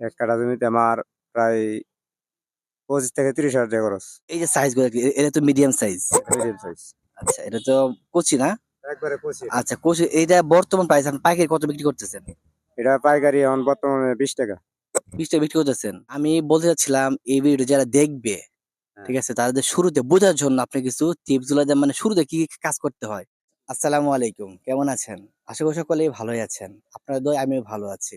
এক কাঠা জমিতে আমার প্রায় পঁচিশ থেকে তিরিশ হাজার টাকা খরচ। এই যে সাইজগুলো এটা তো মিডিয়াম সাইজ মিডিয়াম সাইজ আচ্ছা এটা তো কচি না? একবারে পঁচিশ আচ্ছা কচি এইটা বর্তমান প্রাইস আপনি পাইকারি কত বিক্রি করতেছেন? এটা পাইকারি এখন বর্তমানে বিশ টাকা। বিশ টাকা বিক্রি করতেছেন। আমি বলতে চাচ্ছিলাম এই ভিডিও যারা দেখবে ঠিক আছে তাদের শুরুতে বোঝার জন্য আপনি কিছু টিপসগুলো মানে শুরুতে কি কি কাজ করতে হয়। আসসালামু আলাইকুম কেমন আছেন? আশা করি সকলেই ভালোই আছেন। আপনার দয় আমিও ভালো আছি।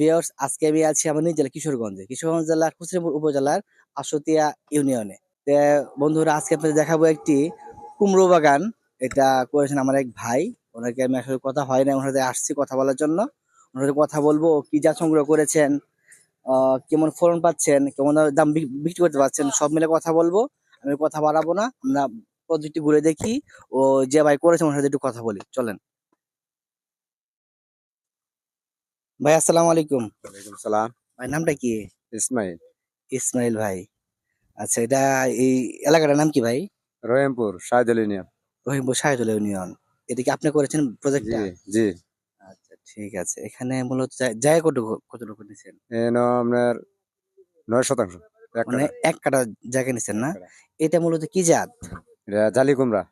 ভিউয়ার্স আজকে আমি আছি নিজ জেলা কিশোরগঞ্জে। কিশোরগঞ্জ জেলার কুসরিমপুর উপজেলার আশুতিয়া ইউনিয়নে। তো বন্ধুরা, আজকে আপনাদের দেখাবো একটি কুমড়ো বাগান। এটা করেছেন আমার এক ভাই। ওনাকে আমি আসলে কথা হয় না ওনার সাথে আসছি কথা বলার জন্য। ওনার সাথে কথা বলব কি যা সংগ্রহ করেছেন কেমন ফলন পাচ্ছেন, কেমন দাম বিক্রি করতে পারছেন, সব মিলে কথা বলব। আমি কথা বাড়াবো না, আমরা প্রজেক্টটি ঘুরে দেখি। ও যে ভাই করেছে, ওনার সাথে একটু কথা বলি। চলেন। ভাই আসসালামু আলাইকুম। ওয়ালাইকুম সালাম। ভাই নামটা কি? ইসমাইল। ইসমাইল ভাই। আচ্ছা এটা এই এলাকাটার নাম কি ভাই? রহিমপুর শাহিদুল ইউনিয়ন। রহিমপুর শাহিদুল ইউনিয়ন। এটা কি আপনি করেছেন প্রজেক্টটা জি আচ্ছা ঠিক আছে। এখানে মূলত জায়- জায়গা কতটুকু কতটুকু নিছেন? এন আপনার নয় শতাংশ। মানে এক কাটা জায়গা নিছেন না? এটা মূলত কি জাত? এটা জালি কুমড়া।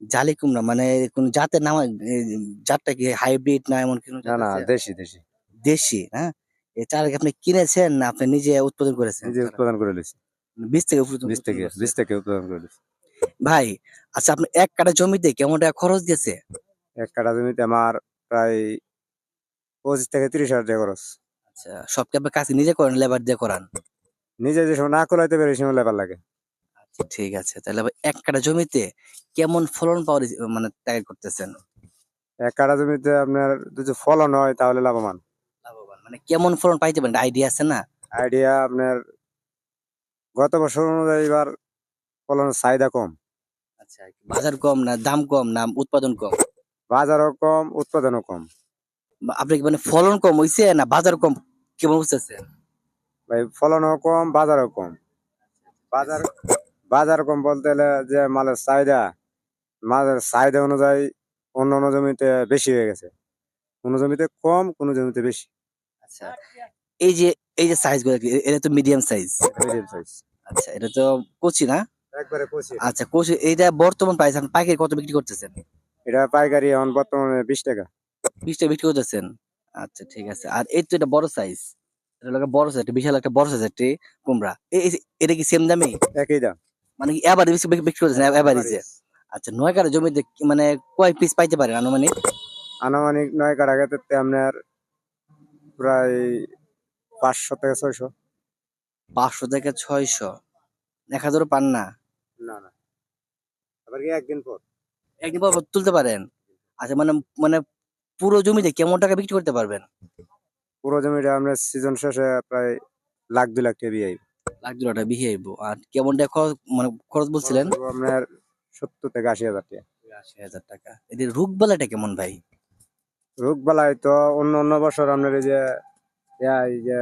জালি কুমড়া মানে কোন জাতের নাম জাতটা কি হাইব্রিড না এমন কিছু না না দেশি দেশি। দেশি হ্যাঁ? এই চারা আপনি কিনেছেন না আপনি নিজে উৎপাদন করেছেন? নিজে উৎপাদন করে লিছি বীজ থেকে উৎপাদন বীজ থেকে? বীজ থেকে উৎপাদন করে লিছি ভাই আচ্ছা আপনি এক কাটা জমিতে কেমন টাকা খরচ গেছে এক কাঠা জমিতে আমার প্রায় পঁচিশ থেকে তিরিশ হাজার টাকা খরচ। আচ্ছা সব কি আপনি কাছে নিজে করেন লেবার দিয়ে করান? নিজে যে সময় না করাইতে পারি সময় লেবার লাগে। আচ্ছা ঠিক আছে। তাহলে এক কাটা জমিতে কেমন ফলন পাওয়ার ই- মানে টার্গেট করতেছেন? এক কাঠা জমিতে আপনার যদি ফলন হয় তাহলে লাভবান। মানে কেমন ফলন পাইতে পারেন? আইডিয়া আছে না? আইডিয়া আপনার গত বছর অনুযায়ী এবার ফলনের চাহিদা কম। আচ্ছা বাজার কম না দাম কম না উৎপাদন কম? বাজারও কম উৎপাদনও কম। আপনি কি মানে ফলন কম হইছে না বাজার কম? কেমন বুঝতেছেন? ভাই ফলনও কম বাজারও কম। বাজার বাজার কম বলতে গেলে যে মালের চাহিদা মালের চাহিদা অনুযায়ী অন্য অন্য জমিতে বেশি হয়ে গেছে। কোনো জমিতে কম কোনো জমিতে বেশি। আচ্ছা। এই যে এই যে সাইজগুলো এটা তো মিডিয়াম সাইজ মিডিয়াম সাইজ আচ্ছা এটা তো কচি না? একবারে আচ্ছা কচি এইটা বর্তমান প্রাইস আপনি পাইকারি কত বিক্রি করতেছেন? এটা পাইকারি এখন বর্তমানে বিশ টাকা। বিশ টাকা বিক্রি করতেছেন? আচ্ছা ঠিক আছে। আর এই তো এটা বড় সাইজ এটা হলো একটা বড় সাইজ বিশাল একটা বড় সাইজ একটি কুমড়া। এই- এটা কি সেম দামে? একই দাম। মানে কি এবার বিক্রি করতেছেন? এভারেজে আচ্ছা নয় কাটা জমিতে মানে কয় পিস পাইতে পারেন আনুমানিক? আনুমানিক নয় কাঠা ক্ষেত্রে আপনার প্রায় পাঁচশো থেকে ছয়শো। পাঁচশো থেকে ছয়শো। এক হাজারও পান না? না না। আবার কি একদিন পর? একদিন পর তুলতে পারেন? আচ্ছা মানে মানে পুরো জমিতে কেমন টাকা বিক্রি করতে পারবেন? পুরো জমিটা আমরা সিজন শেষে প্রায় লাখ দুই লাখ টাকা বিয়ে লাখ দু টাকা বিহে আইবো আর কেমন টাকা খরচ মানে খরচ বলছিলেন? আপনার সত্তর থেকে আশি হাজার টাকা। আশি হাজার টাকা। এদের রোগ বেলাটা কেমন ভাই? রোগ বালাই তো অন্য অন্য বছর আপনার এই যে এই যে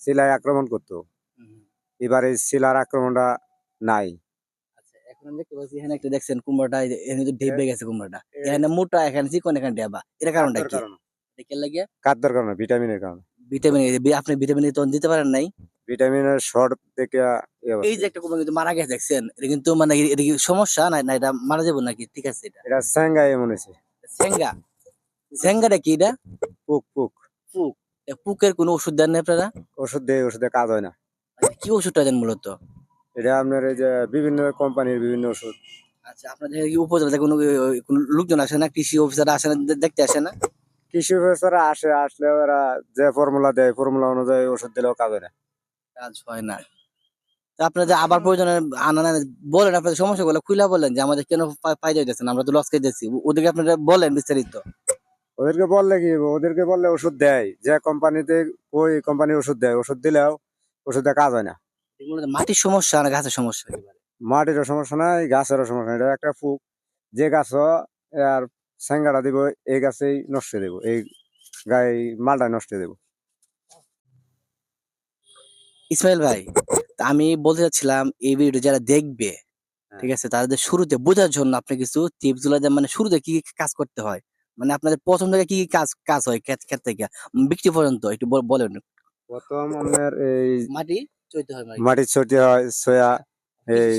শিলায় আক্রমণ করতো। এবার শিলার আক্রমণটা নাই। আচ্ছা এখন আমি দেখতে পাচ্ছি এখানে একটা দেখছেন কুমড়াটা এই এখানে তো ঢেবে গেছে কুমড়াটা। এখানে মোটা এখানে চিকন এখানে ডেবা। এটা কারণটা কি? এটা লাগে? কাদ্যর কারণে ভিটামিনের কারণে। ভিটামিন আপনি ভিটামিন তখন দিতে পারেন নাই। ভিটামিনের শর্ট থেকে এই যে একটা কুমড়া কিন্তু মারা গেছে দেখছেন? এটা কিন্তু মানে এটা কি সমস্যা না না এটা মারা যাব নাকি? ঠিক আছে এটা। এমন হয়েছে সেঙ্গাটা কি এটা পুক পুক পুক পুকের কোনো ওষুধ দেন না আপনারা ওষুধ দিয়ে ওষুধে কাজ হয় না কি ওষুধটা দেন মূলত এটা আপনার এই যে বিভিন্ন কোম্পানির বিভিন্ন ওষুধ আচ্ছা আপনাদের কি উপজেলা থেকে কোনো কোনো লোকজন আসে না কৃষি অফিসার আসে না দেখতে আসে না কৃষি অফিসাররা আসে আসলে ওরা যে ফর্মুলা দেয় ফর্মুলা অনুযায়ী ওষুধ দিলেও কাজ হয় না কাজ হয় না আপনাদের আবার প্রয়োজনে আনা না বলেন আপনাদের সমস্যাগুলো খুলে বলেন যে আমাদের কেন ফায়দা হইতেছে না আমরা তো লস খেতেছি ওদেরকে আপনারা বলেন বিস্তারিত। ওদেরকে বললে কি ওদেরকে বললে ওষুধ দেয়। যে কোম্পানিতে ওই কোম্পানির ওষুধ দেয়। ওষুধ দিলেও ওষুধে কাজ হয় না। মাটির সমস্যা না গাছের সমস্যা। মাটিরও সমস্যা নাই গাছেরও সমস্যা নাই। এটা একটা ফুক যে গাছ আর স্যাঙ্গাটা দিব এই গাছেই নষ্ট দেব এই গায়ে মালটা নষ্ট দেব ইসমাইল ভাই আমি বলতে চাচ্ছিলাম এই ভিডিও যারা দেখবে ঠিক আছে তাদের শুরুতে বোঝার জন্য আপনি কিছু টিপসগুলো মানে শুরুতে কি কি কাজ করতে হয়? মানে আপনাদের প্রথম থেকে কি কি কাজ কাজ হয় ক্ষেত ক্ষেত থেকে? বিক্রি পর্যন্ত একটু বলেন। প্রথম আপনার এই মাটি চইতে হয় মাটি। ছটি হয় সয়া এই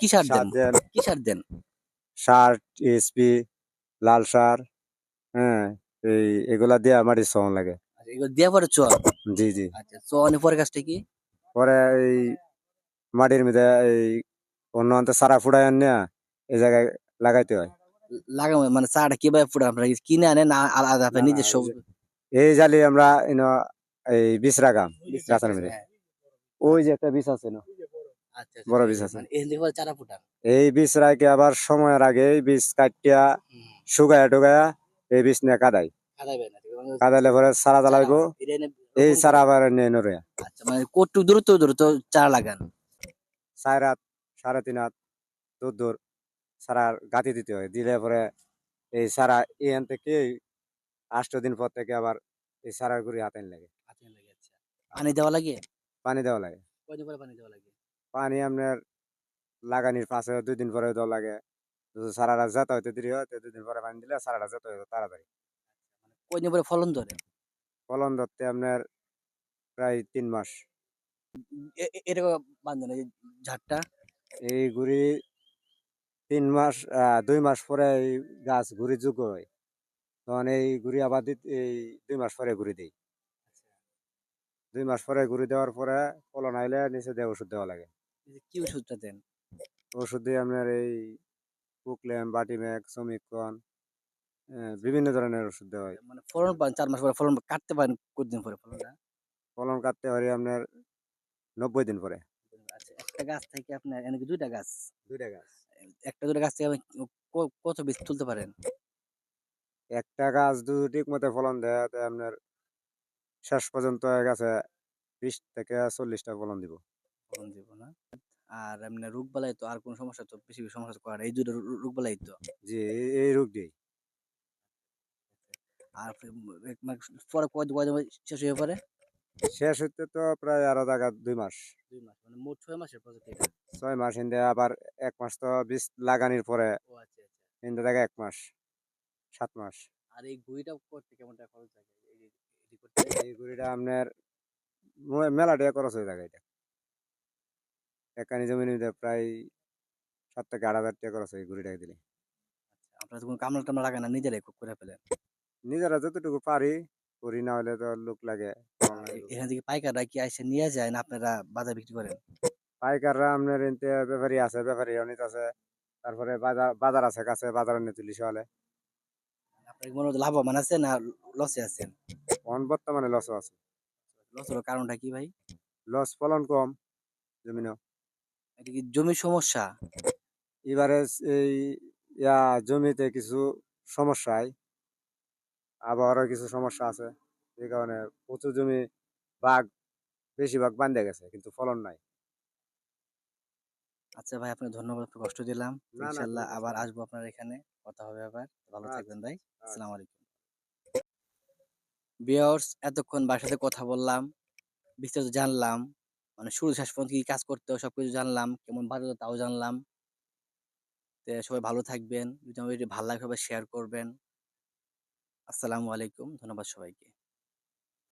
কি সার দেন? কি সার দেন? সার এসপি লাল সার হ্যাঁ এই এগুলা দিয়ে মাটির সমান লাগে। আচ্ছা, এগুলো দেওয়ার পরে চল জি জি। আচ্ছা চনের পরে কাজটা কি? পরে এই মাটির মধ্যে এই অন্য অন্তে সারা ফুটাই আন এই জায়গায় লাগাইতে হয়। লাগানো মানে চাটা কীভাবে ফুটে আপনারা কিনে আনেন না আলাদা আপনার না, না, নিজস্ব এই জালি আমরা এই বীজ রাখাম গাছের মধ্যে ওই যে একটা বীজ আছে না আচ্ছা, আচ্ছা, বড় বীজ আছে। মানে এই বীজ রাখে আবার সময়ের আগে এই বীজ কাটিয়া শুকায়া টুকায়া এই বীজ নিয়ে কাদাই? কাদাইলে পরে সারা জ্বালাইবো। এই সারা আবার নিয়ে নরে আচ্ছা মানে কটু দূরত্ব দূরত্ব চারা লাগান। চার হাত সাড়ে তিন হাত দূর দূর। সারার গাতি দিতে হয়। দিলে পরে এই সারা এখান থেকে আষ্ট দিন পর থেকে আবার এই সারার গুড়ি হাতে লাগে। আচ্ছা। পানি দেওয়া লাগে? পানি দেওয়া লাগে। কয়দিন পরে পানি দেওয়া লাগে? পানি আপনার লাগানির পাশে দুই দিন পরে দেওয়া লাগে। যদি সারাটা যেতে হইতে দেরি হয় দুই দিন পরে পানি দিলে সারাটা যেতে হইতে তাড়াতাড়ি। কয়দিন পরে ফলন ধরে? ফলন ধরতে আপনার প্রায় তিন মাস। এটা বান্ধব এই ঝাড়টা? এই গুড়ি তিন মাস আহ, দুই মাস পরে এই গাছ ঘুরি যোগ্য হয়। তখন এই গুড়ি আবার এই দুই মাস পরে ঘুরি দিই। দুই মাস পরে ঘুরি দেওয়ার পরে ফলন আইলে নিচে দিয়ে ওষুধ দেওয়া লাগে। কি ওষুধটা দেন? ওষুধ দিয়ে আপনার এই পুকলেম বাটিম্যাক শ্রমিকন বিভিন্ন ধরনের ওষুধ দেওয়া হয়। মানে ফলন পান চার মাস পরে ফলন কাটতে পারেন কতদিন পরে ফলনটা? ফলন কাটতে পারি আপনার নব্বই দিন পরে। আচ্ছা একটা গাছ থেকে আপনার এনেকি দুইটা গাছ? দুইটা গাছ। একটা দুটো গাছ থেকে আপনি কত বীজ তুলতে পারেন? একটা গাছ যদি ঠিক মতো ফলন দেয় আপনার শেষ পর্যন্ত গাছে বিশ থেকে চল্লিশটা ফলন দিব। ফলন দিব না। আর এমনি রোগ বালাই তো আর কোন সমস্যা তো বেশি সমস্যা করে। এই দুটো রোগ বালাই তো? যে এই- রোগ দিই আর মাস পরে কয় শেষ হয়ে পরে শেষ হইতে তো প্রায় আরও জায়গা দুই মাস। দুই মাস মানে মোট ছয় মাসের প্রজেক্ট এটা ছয় মাস হিন্দে আবার এক মাস তো বীজ লাগানির পরে ও আচ্ছা আচ্ছা। জায়গা এক মাস সাত মাস। আর এই গুড়িটা করতে কেমন টাকা খরচ লাগে? এই গুড়িটা আপনার মেলা টাকা খরচ হয়ে যায় এটা জমি নিতে প্রায় সাত থেকে আট হাজার টাকা খরচ হয় গুড়িটাকে দিলে। আপনারা তো কোনো কামলা টামলা লাগে না নিজেরাই খুব করে ফেলেন? নিজেরা যতটুকু পারি করি না হলে তো লোক লাগে। এখান থেকে পাইকাররা কি আইসে নিয়ে যায় না আপনারা বাজার বিক্রি করেন? পাইকাররা আপনার এনতে ব্যাপারী আছে ব্যাপারী অনেক আছে তারপরে বাজার বাজার আছে কাছে বাজার নিয়ে তুলিশ হলে আপনার মনে হতো লাভবান আছে না লসে আছেন? অন বর্তমানে লস আছে। লস হলো কারণটা কি ভাই? লস ফলন কম জমিনও। এটা কি জমির সমস্যা? এবারে এই ইয়া জমিতে কিছু সমস্যায় আবহাওয়ারও কিছু সমস্যা আছে। এই কারণে প্রচুর জমি বাঘ বেশিরভাগ বান্ধে গেছে কিন্তু ফলন নাই। আচ্ছা ভাই আপনাকে ধন্যবাদ একটু কষ্ট দিলাম। ইনশাল্লাহ আবার আসব আপনার এখানে কথা হবে আবার। ভালো আচ্ছা, থাকবেন ভাই আচ্ছা। আসসালামু আলাইকুম। বিয়ার্স এতক্ষণ বাসাতে কথা বললাম বিস্তারিত জানলাম মানে শুরু শেষ পর্যন্ত কি কাজ করতে হয় সবকিছু জানলাম কেমন ভালো তাও জানলাম। তো সবাই ভালো থাকবেন যদি আমার ভালো লাগে সবাই শেয়ার করবেন। আসসালামু আলাইকুম ধন্যবাদ সবাইকে।